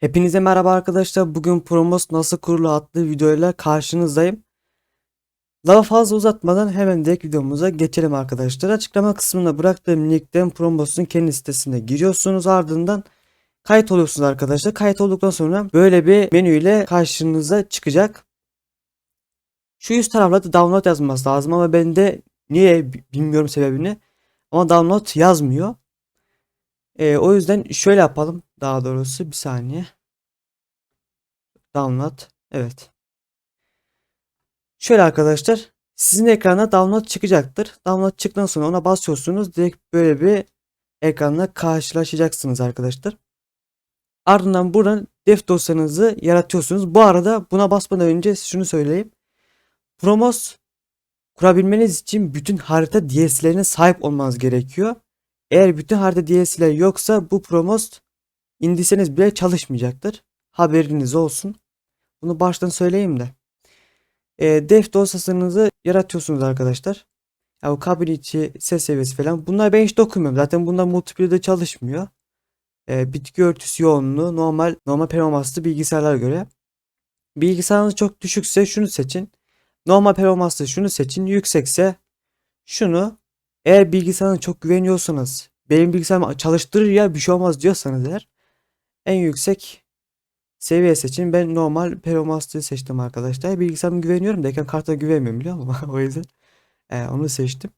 Hepinize merhaba arkadaşlar. Bugün Promos nasıl kurulu adlı videoyla karşınızdayım. Lafı fazla uzatmadan hemen direkt videomuza geçelim arkadaşlar. Açıklama kısmına bıraktığım linkten Promos'un kendi sitesine giriyorsunuz. Ardından kayıt oluyorsunuz arkadaşlar. Kayıt olduktan sonra böyle bir menüyle karşınıza çıkacak. Şu üst tarafta da download yazması lazım ama bende niye bilmiyorum sebebini. Ama download yazmıyor. Ee, o yüzden şöyle yapalım. Daha doğrusu bir saniye. Download. Evet. Şöyle arkadaşlar. Sizin ekrana download çıkacaktır. Download çıktıktan sonra ona basıyorsunuz. Direkt böyle bir ekranla karşılaşacaksınız arkadaşlar. Ardından buradan def dosyanızı yaratıyorsunuz. Bu arada buna basmadan önce şunu söyleyeyim. Promos kurabilmeniz için bütün harita DLC'lerine sahip olmanız gerekiyor. Eğer bütün harita DLC'ler yoksa bu Promos indirseniz bile çalışmayacaktır. Haberiniz olsun. Bunu baştan söyleyeyim de. E, def dosyasınızı yaratıyorsunuz arkadaşlar. Ya bu kabin içi ses seviyesi falan. Bunlar ben hiç dokunmuyorum. Zaten bunlar multiplayer'da çalışmıyor. E, bitki örtüsü yoğunluğu normal normal performanslı bilgisayarlara göre. Bilgisayarınız çok düşükse şunu seçin. Normal performanslı şunu seçin. Yüksekse şunu. Eğer bilgisayarına çok güveniyorsanız benim bilgisayarım çalıştırır ya bir şey olmaz diyorsanız eğer en yüksek seviye seçin. Ben normal performanslı seçtim arkadaşlar. Bilgisayarıma güveniyorum da ekran kartına güvenmiyorum biliyor musun? o yüzden e, onu seçtim.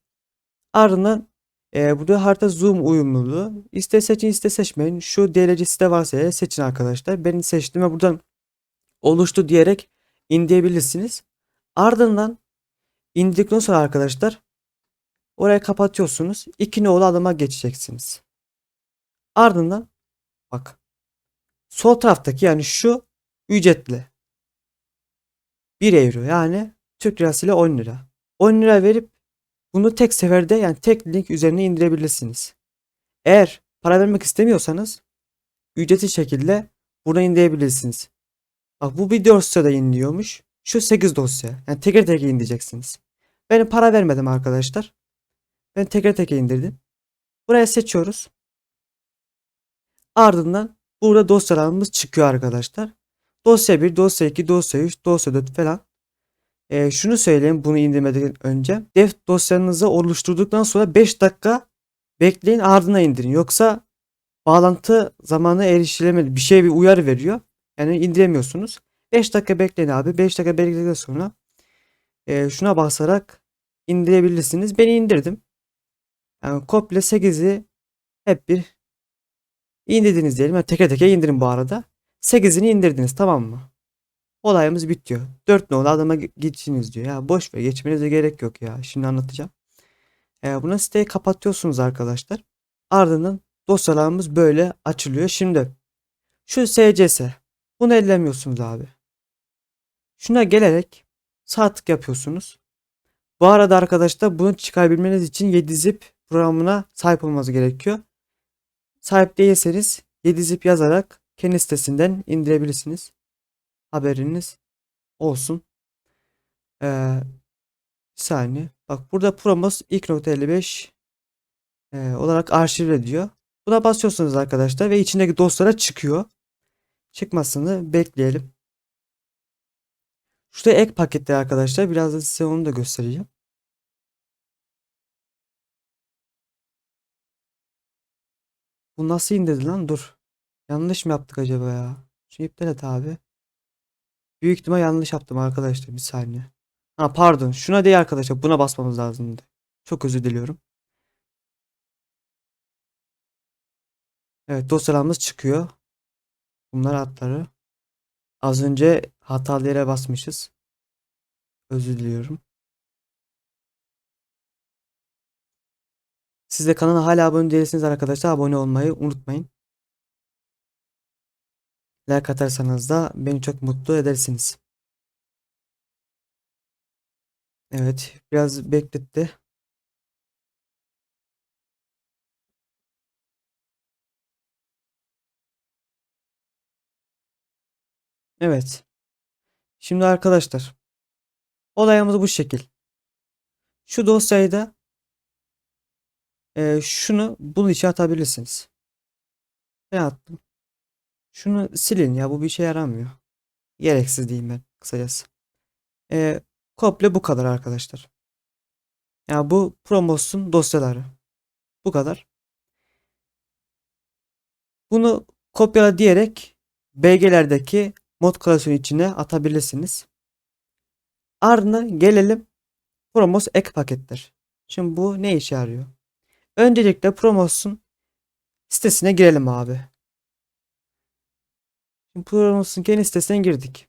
Ardından e, burada harita zoom uyumluluğu. İste seçin iste seçmeyin. Şu derecesi de varsa eğer seçin arkadaşlar. Ben seçtim ve buradan oluştu diyerek indirebilirsiniz. Ardından indirdikten sonra arkadaşlar orayı kapatıyorsunuz. İki nolu adıma geçeceksiniz. Ardından bak sol taraftaki yani şu ücretli 1 euro yani Türk lirasıyla 10 lira. 10 lira verip bunu tek seferde yani tek link üzerine indirebilirsiniz. Eğer para vermek istemiyorsanız ücretsiz şekilde buradan indirebilirsiniz. Bak bu bir 4 dosyada iniliyormuş. Şu 8 dosya. Yani teker teker indireceksiniz. Ben para vermedim arkadaşlar. Ben teker teker indirdim. Buraya seçiyoruz. Ardından burada dosyalarımız çıkıyor arkadaşlar. Dosya 1, dosya 2, dosya 3, dosya 4 falan. Ee, şunu söyleyeyim bunu indirmeden önce. Def dosyanızı oluşturduktan sonra 5 dakika bekleyin ardına indirin. Yoksa bağlantı zamanı erişilemedi. Bir şey bir uyarı veriyor. Yani indiremiyorsunuz. 5 dakika bekleyin abi. 5 dakika bekledikten sonra e, şuna basarak indirebilirsiniz. Ben indirdim. Yani komple 8'i hep bir indirdiniz diyelim. Yani teker teker indirin bu arada. 8'ini indirdiniz tamam mı? Olayımız bitiyor. 4 nolu adama geçiniz diyor. Ya boş ver geçmenize gerek yok ya. Şimdi anlatacağım. Ee, buna siteyi kapatıyorsunuz arkadaşlar. Ardından dosyalarımız böyle açılıyor. Şimdi şu SCS. Bunu ellemiyorsunuz abi. Şuna gelerek sağ tık yapıyorsunuz. Bu arada arkadaşlar bunu çıkarabilmeniz için 7zip programına sahip olmanız gerekiyor. Sahip değilseniz 7zip yazarak kendi sitesinden indirebilirsiniz. Haberiniz olsun. Ee, bir saniye. Bak burada Promos 2.55 e, olarak arşivle diyor. Buna basıyorsunuz arkadaşlar ve içindeki dosyalara çıkıyor. Çıkmasını bekleyelim. Şurada ek paketler arkadaşlar. Biraz da size onu da göstereceğim. Bu nasıl indirdi lan? Dur. Yanlış mı yaptık acaba ya? Şu iptal et abi. Büyük ihtimal yanlış yaptım arkadaşlar. Bir saniye. Ha pardon. Şuna değil arkadaşlar. Buna basmamız lazımdı. Çok özür diliyorum. Evet dosyalarımız çıkıyor. Bunlar adları. Az önce hatalı yere basmışız. Özür diliyorum. Siz de kanala hala abone değilseniz arkadaşlar abone olmayı unutmayın. Like atarsanız da beni çok mutlu edersiniz. Evet biraz bekletti. Evet. Şimdi arkadaşlar olayımız bu şekil. Şu dosyayı da e, şunu bunun içine atabilirsiniz. Ben attım. Şunu silin ya bu bir şey yaramıyor. Gereksiz diyeyim ben kısacası. Ee, komple bu kadar arkadaşlar. Ya bu promosyon dosyaları. Bu kadar. Bunu kopyala diyerek BG'lerdeki mod klasörü içine atabilirsiniz. Ardından gelelim Promos ek paketler. Şimdi bu ne işe yarıyor? Öncelikle Promos'un sitesine girelim abi. Şimdi Promos'un kendi sitesine girdik.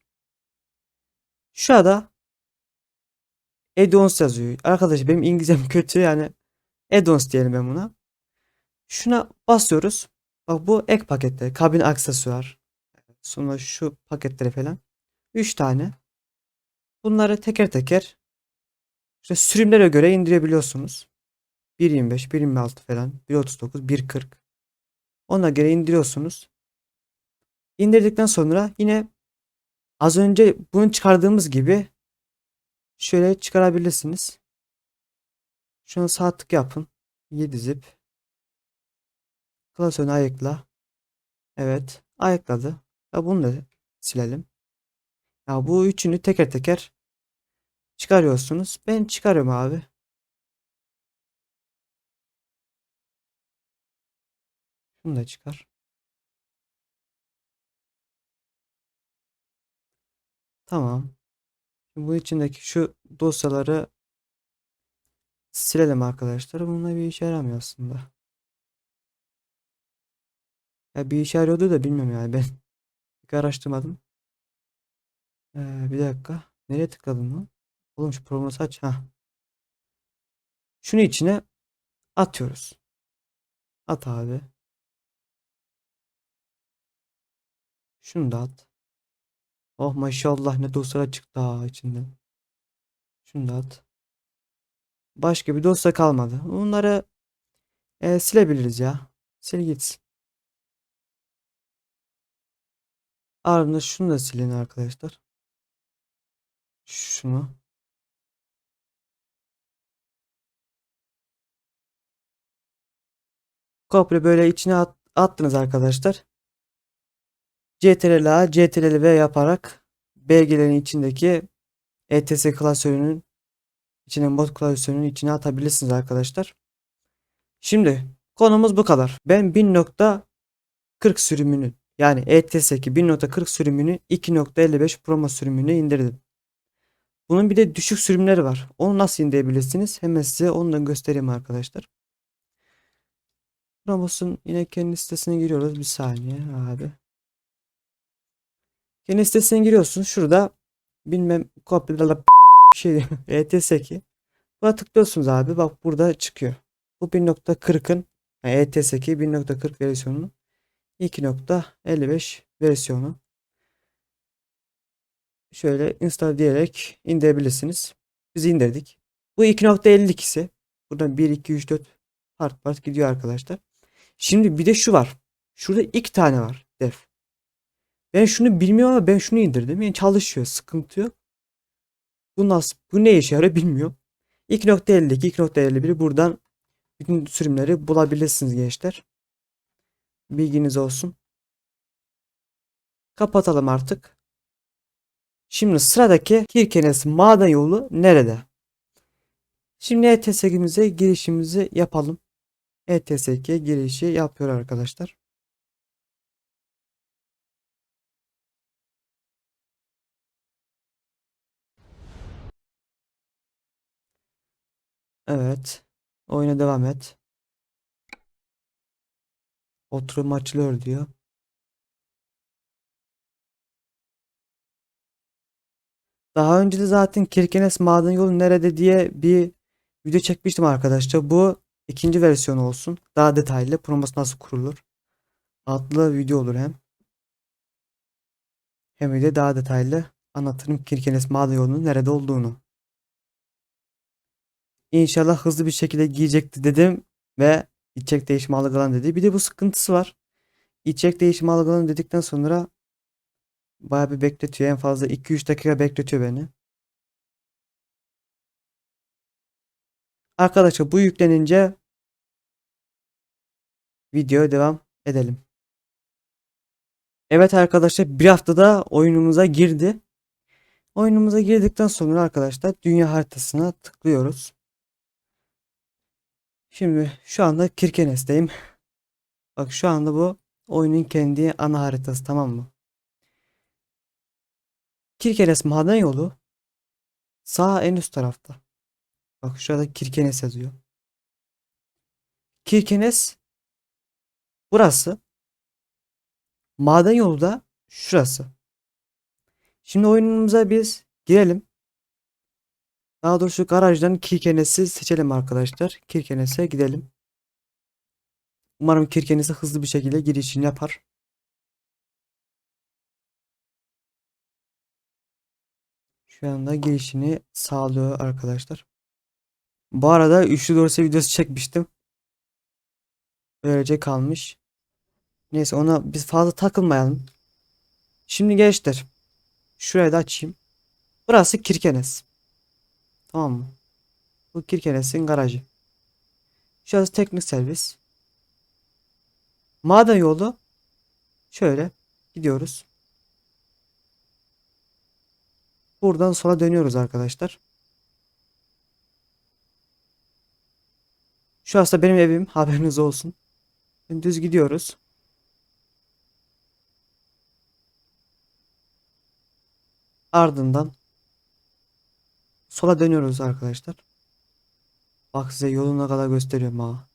Şurada Addons yazıyor. Arkadaşlar benim İngilizcem kötü yani Addons diyelim ben buna. Şuna basıyoruz. Bak bu ek paketler. Kabin aksesuar. Sonra şu paketleri falan. 3 tane. Bunları teker teker işte sürümlere göre indirebiliyorsunuz. 1.25, 1.26 falan, 1.39, 1.40. Ona göre indiriyorsunuz. İndirdikten sonra yine az önce bunu çıkardığımız gibi şöyle çıkarabilirsiniz. Şunu sağ tık yapın. 7 zip. Klasörünü ayıkla. Evet. Ayıkladı. Ya bunu da silelim. Ya bu üçünü teker teker çıkarıyorsunuz. Ben çıkarım abi. Şunu da çıkar. Tamam. Şimdi bu içindeki şu dosyaları silelim arkadaşlar. Bununla bir işe yaramıyor aslında. Ya bir işe yarıyordu da bilmiyorum yani ben pek araştırmadım. Ee, bir dakika. Nereye tıkladım lan? Oğlum şu programı aç. Ha. Şunu içine atıyoruz. At abi. Şunu da at. Oh maşallah ne dosyalar çıktı ha içinden. Şunu da at. Başka bir dosya kalmadı. Bunları e, silebiliriz ya. Sil gitsin. Ardından şunu da silin arkadaşlar. Şunu. Komple böyle içine at, attınız arkadaşlar. CTRL A, CTRL V yaparak belgelerin içindeki ETS klasörünün içine mod klasörünün içine atabilirsiniz arkadaşlar. Şimdi konumuz bu kadar. Ben 1.40 sürümünü yani ETS2 1.40 sürümünü 2.55 promo sürümünü indirdim. Bunun bir de düşük sürümleri var. Onu nasıl indirebilirsiniz? Hemen size onu da göstereyim arkadaşlar. Promos'un yine kendi sitesine giriyoruz. Bir saniye abi. Kendi sitesine giriyorsunuz. Şurada bilmem kopyala şey ETS2. Buna tıklıyorsunuz abi. Bak burada çıkıyor. Bu 1.40'ın yani ETS2 1.40 versiyonunun 2.55 versiyonu. Şöyle install diyerek indirebilirsiniz. Biz indirdik. Bu 2.52'si. Buradan 1, 2, 3, 4 part part gidiyor arkadaşlar. Şimdi bir de şu var. Şurada iki tane var def. Ben şunu bilmiyorum ama ben şunu indirdim. Yani çalışıyor. Sıkıntı yok. Bu nasıl? Bu ne işe yarıyor bilmiyorum. 2.52, 2.51 buradan bütün sürümleri bulabilirsiniz gençler. Bilginiz olsun. Kapatalım artık. Şimdi sıradaki Kirkenes maden yolu nerede? Şimdi ETS'imize girişimizi yapalım. ETSK girişi yapıyor arkadaşlar. Evet. Oyuna devam et. Oturum açılıyor diyor. Daha önce de zaten Kirkenes maden yolu nerede diye bir video çekmiştim arkadaşlar. Bu ikinci versiyon olsun. Daha detaylı promos nasıl kurulur adlı video olur hem. Hem de daha detaylı anlatırım Kirkenes maden yolunun nerede olduğunu. İnşallah hızlı bir şekilde giyecekti dedim ve içecek değişimi algılan dedi. Bir de bu sıkıntısı var. İçecek değişimi algılan dedikten sonra Bayağı bir bekletiyor. En fazla 2-3 dakika bekletiyor beni. Arkadaşlar bu yüklenince videoya devam edelim. Evet arkadaşlar bir haftada oyunumuza girdi. Oyunumuza girdikten sonra arkadaşlar dünya haritasına tıklıyoruz. Şimdi şu anda Kirkenes'teyim. Bak şu anda bu oyunun kendi ana haritası tamam mı? Kirkenes maden yolu sağ en üst tarafta. Bak şurada Kirkenes yazıyor. Kirkenes burası. Maden yolu da şurası. Şimdi oyunumuza biz girelim. Daha doğrusu garajdan Kirkenes'i seçelim arkadaşlar. Kirkenes'e gidelim. Umarım Kirkenes'e hızlı bir şekilde girişini yapar. Şu anda girişini sağlıyor arkadaşlar. Bu arada üçlü dorse videosu çekmiştim. Böylece kalmış. Neyse ona biz fazla takılmayalım. Şimdi gençler. Şurayı da açayım. Burası Kirkenes. Tamam mı? Bu Kirkenes'in garajı. Şurası teknik servis. Maden yolu. Şöyle gidiyoruz. Buradan sola dönüyoruz arkadaşlar. Şurası da benim evim. Haberiniz olsun. Düz gidiyoruz. Ardından sola dönüyoruz arkadaşlar. Bak size yoluna kadar gösteriyorum ha.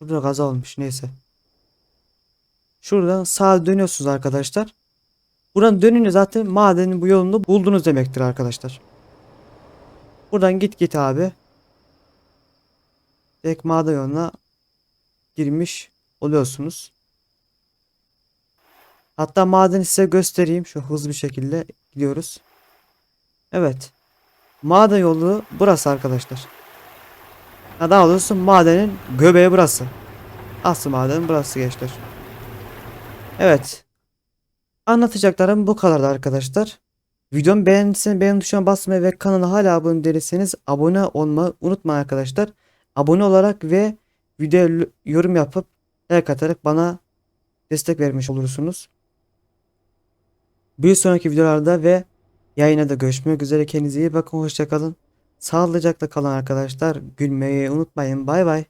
Burada kaza olmuş neyse. Şuradan sağa dönüyorsunuz arkadaşlar. Buradan dönünce zaten madenin bu yolunu buldunuz demektir arkadaşlar. Buradan git git abi. Direkt maden yoluna girmiş oluyorsunuz. Hatta madeni size göstereyim. Şu hızlı bir şekilde gidiyoruz. Evet. Maden yolu burası arkadaşlar. Ya daha doğrusu madenin göbeği burası. Aslı maden burası gençler. Evet. Anlatacaklarım bu kadardı arkadaşlar. Videomu beğendiyseniz beğen tuşuna basmayı ve kanala hala abone değilseniz abone olmayı unutmayın arkadaşlar. Abone olarak ve video yorum yapıp like atarak bana destek vermiş olursunuz. Bir sonraki videolarda ve yayına da görüşmek üzere. Kendinize iyi bakın. Hoşçakalın. Sağlıcakla kalın arkadaşlar. Gülmeyi unutmayın. Bay bay.